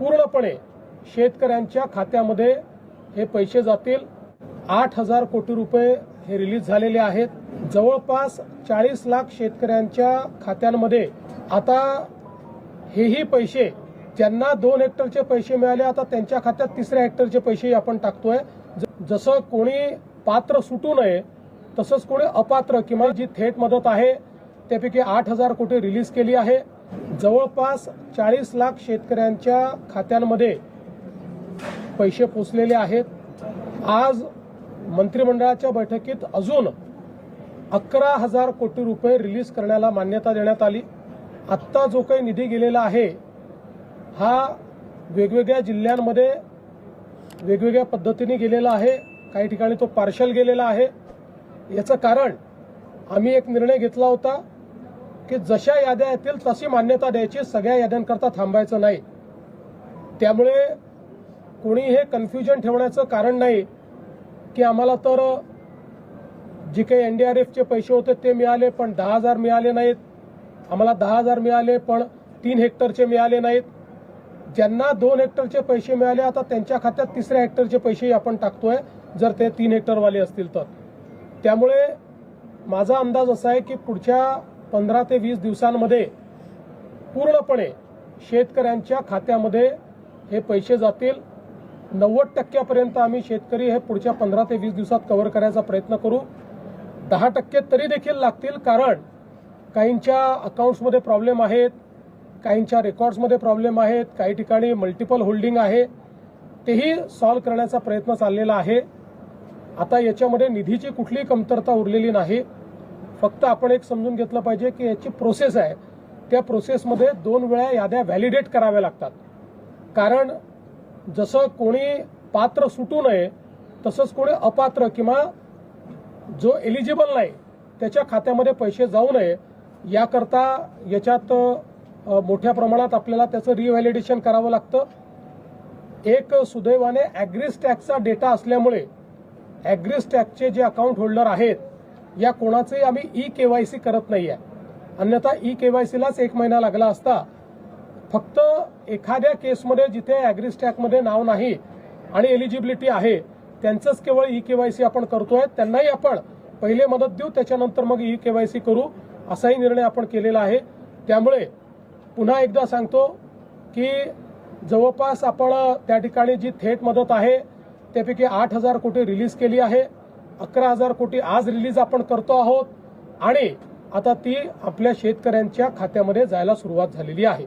पूर्णपणे शेतकऱ्यांच्या खात्यामध्ये हे पैसे जातील. आठ हजार कोटी रुपये हे रिलीज झालेले आहेत. जवळपास चाळीस लाख शेतकऱ्यांच्या खात्यांमध्ये आता हेही पैसे ज्यांना दोन हेक्टरचे पैसे मिळाले आता त्यांच्या खात्यात तिसऱ्या हेक्टरचे पैसेही आपण टाकतोय. ज- जसं कोणी पात्र सुटू नये तसंच कोणी अपात्र किंवा जी थेट मदत आहे त्यापैकी आठ हजार कोटी रिलीज केली आहे. जवळपास चाळीस लाख शेतकऱ्यांच्या खात्यांमध्ये पैसे पोचलेले आहेत. आज मंत्रिमंडळाच्या बैठकीत अजून अकरा हजार कोटी रुपये रिलीज करण्याला मान्यता देण्यात आली. आत्ता जो काही निधी गेलेला आहे हा वेगवेगळ्या जिल्ह्यांमध्ये वेगवेगळ्या पद्धतीने गेलेला आहे. काही ठिकाणी तो पार्शल गेलेला आहे. याचं कारण आम्ही एक निर्णय घेतला होता. की जशा याद्या येतील तशी मान्यता द्यायची. सगळ्या याद्यांकरता थांबायचं नाही. त्यामुळे कोणी हे कन्फ्युजन ठेवण्याचं कारण नाही की आम्हाला तर जे काही एनडीआरएफचे पैसे होते ते मिळाले पण दहा हजार मिळाले नाहीत. आम्हाला दहा हजार मिळाले पण तीन हेक्टरचे मिळाले नाहीत. ज्यांना दोन हेक्टरचे पैसे मिळाले आता त्यांच्या खात्यात तिसऱ्या हेक्टरचे पैसेही आपण टाकतोय जर ते तीन हेक्टरवाले असतील तर. त्यामुळे माझा अंदाज असा आहे की पुढच्या पंधरा ते वीस दिवसांमध्ये पूर्णपणे शेतकऱ्यांच्या खात्यामध्ये हे पैसे जातील. नव्वद टक्क्यापर्यंत आम्ही शेतकरी हे पुढच्या पंधरा ते वीस दिवसात कव्हर करायचा प्रयत्न करू. दहा टक्के तरी देखील लागतील कारण काहींच्या अकाउंट्समध्ये प्रॉब्लेम आहेत काहींच्या रेकॉर्ड्समध्ये प्रॉब्लेम आहेत काही ठिकाणी मल्टिपल होल्डिंग आहे. तेही सॉल्व्ह करण्याचा प्रयत्न चाललेला आहे. आता याच्यामध्ये निधीची कुठलीही कमतरता उरलेली नाही. फक्त आपण एक समजून घेतलं पाहिजे की याची प्रोसेस आहे. त्या प्रोसेसमध्ये दोन वेळा याद्या व्हॅलिडेट कराव्या लागतात. कारण जसं कोणी पात्र सुटू नये तसंच कोणी अपात्र किंवा जो एलिजिबल नाही त्याच्या खात्यामध्ये पैसे जाऊ नये याकरता याच्यात मोठ्या प्रमाणात आपल्याला त्याचं रिव्हॅलिडेशन करावं लागतं. एक सुदैवाने ॲग्रिस टॅक्सचा डेटा असल्यामुळे ॲग्रिस टॅक्सचे जे अकाउंट होल्डर आहेत या कोणाचंही आम्ही ई केवायसी करत नाही आहे अन्यथा ई केवायसीलाच एक महिना लागला असता फक्त एखाद्या केसमध्ये जिथे ॲग्रिस्टॅकमध्ये नाव नाही आणि एलिजिबिलिटी आहे त्यांचंच केवळ ई केवायसी आपण करतोय त्यांनाही आपण पहिले मदत देऊ त्याच्यानंतर मग ई केवायसी करू असाही निर्णय आपण केलेला आहे. त्यामुळे पुन्हा एकदा सांगतो की जवळपास आपण त्या ठिकाणी जी थेट मदत आहे त्यापैकी आठ हजार कोटी रिलीज केली आहे. अकरा हजार कोटी आज रिलीज आपण करतो आहोत आणि आता ती आपल्या शेतकऱ्यांच्या खात्यामध्ये जायला सुरुवात झालेली आहे.